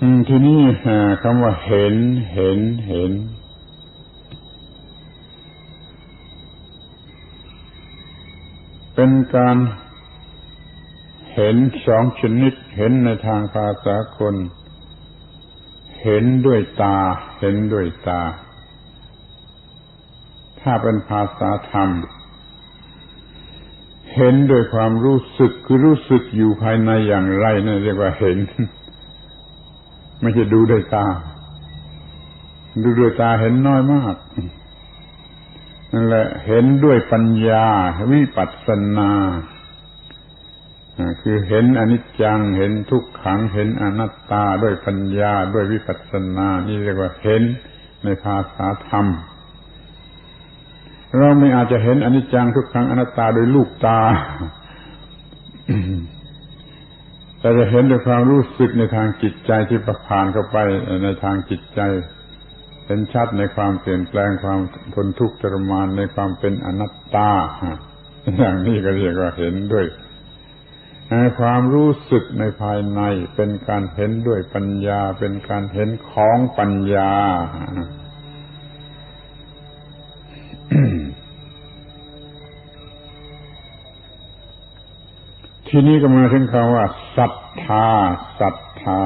ทีนี้คำว่าเห็น เห็น เห็น เป็นการเห็นสองชนิด เห็นในทางภาษาคน เห็นด้วยตา เห็นด้วยตา ถ้าเป็นภาษาธรรม เห็นด้วยความรู้สึกคือรู้สึกอยู่ภายในอย่างไรนั่นเรียกว่าเห็น ไม่ใช่ดูด้วยตา ดูด้วยตาเห็นน้อยมากนั่นแหละเห็นด้วยปัญญา วิปัสสนาคือเห็นอนิจจังเห็นทุกขังเห็นอนัตตาด้วยปัญญาด้วยวิปัสสนา นี่เรียกว่าเห็นในภาษาธรรม เราไม่อาจจะเห็นอนิจจังทุกขังอนัตตาโดยลูกตา แต่จะเห็นด้วยความรู้สึกในทางจิตใจที่ประผ่านเข้าไปในทางจิตใจ เห็นชัดในความเปลี่ยนแปลงความทนทุกข์ทรมานในความเป็นอนัตตาอย่างนี้ก็เรียกว่าเห็นด้วยความรู้สึกในภายในเป็นการเห็นด้วยปัญญา เป็นการเห็นของปัญญา ทีนี้ก็มาถึงคำว่าศรัทธาศรัทธา